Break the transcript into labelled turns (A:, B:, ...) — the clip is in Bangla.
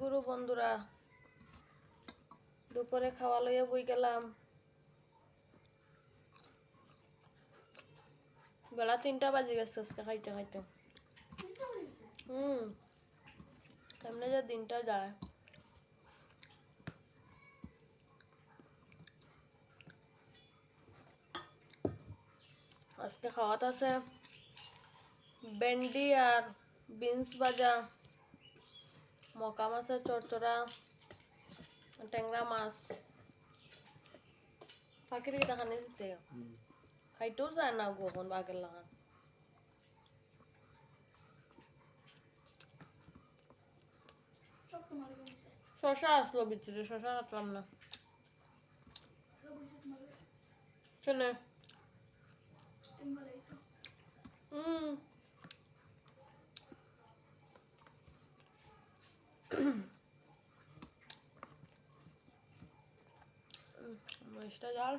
A: গুরু বন্ধুরা, দুপুরে খাওয়া লইয়া বই গেলাম। বেলা তিনটা বাজে গেছে আজকে খাইতে খাইতে। হুম, এমনি যে দিনটা যায়। আজকে খাওয়াত আছে ভেন্ডি আর বিনস ভাজা। মকা মাছের চরচড়া ট্যাংরা মাছ। পাখির কি দেখানি দিতে। খাইতেও যায় না গো এখন বাঘের লাগান। শশা আসলো বিচিরে শশা কাটলাম না। কেনে হুম মরিচটা জল